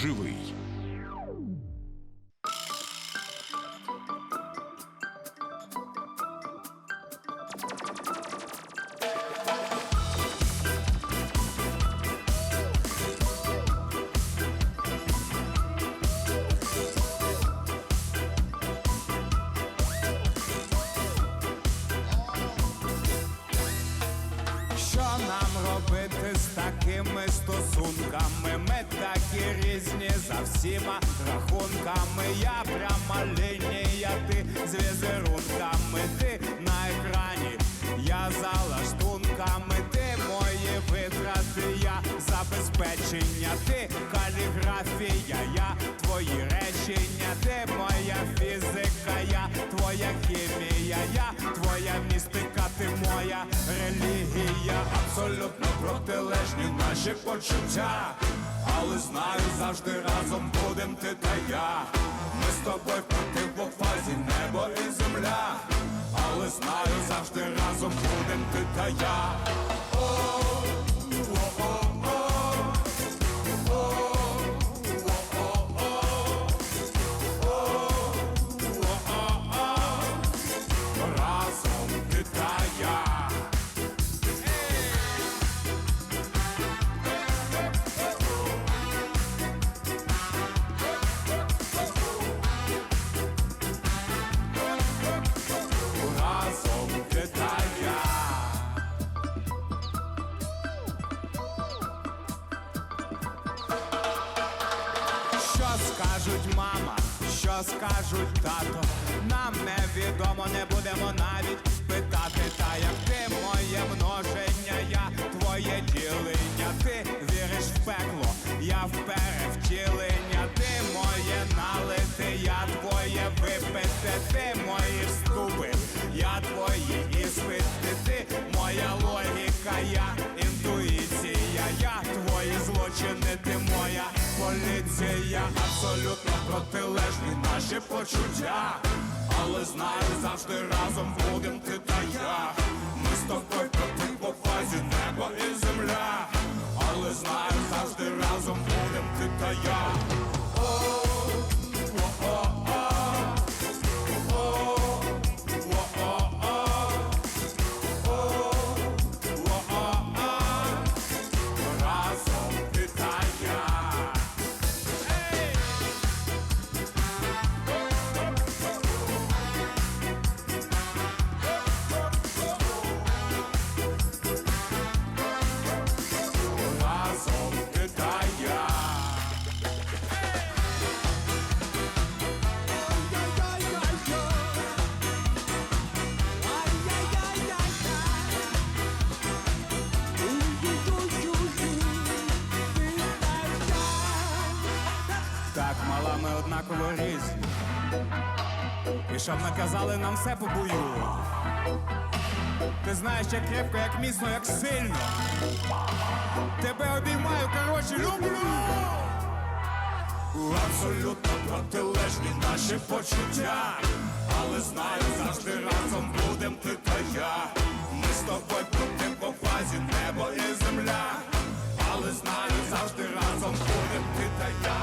живий. Що нам робити з такими стосунками? Ми такі різні за всіма рахунками. Я пряма лінія, ти з візерунками, ти на екрані, я за лаштунками, ти мої витрати, я забезпечення, ти каліграфія, я твої речення, абсолютно протилежні наші почуття. Але знаю, завжди разом будем ти та я. Ми з тобою в противофазі, небо і земля. Але знаю, завжди разом будем ти та я. Скажуть мама, що скажуть тато? Нам невідомо, не будемо навіть питати. Та як ти моє множення, я твоє ділення. Ти віриш в пекло, я в перевтілення. Ти моє налити, я твоє випити, ти поліція, абсолютно протилежні наші почуття. Але знаю, завжди разом будем однаково різні. І щоб наказали нам все по бою. Ти знаєш, як крепко, як міцно, як сильно. Тебе обіймаю, коротше, люблю. Абсолютно протилежні наші почуття. Але знаю, завжди разом будем ти та я. Ми з тобою противофазі, небо і земля. Але знаю, завжди разом будем ти та я.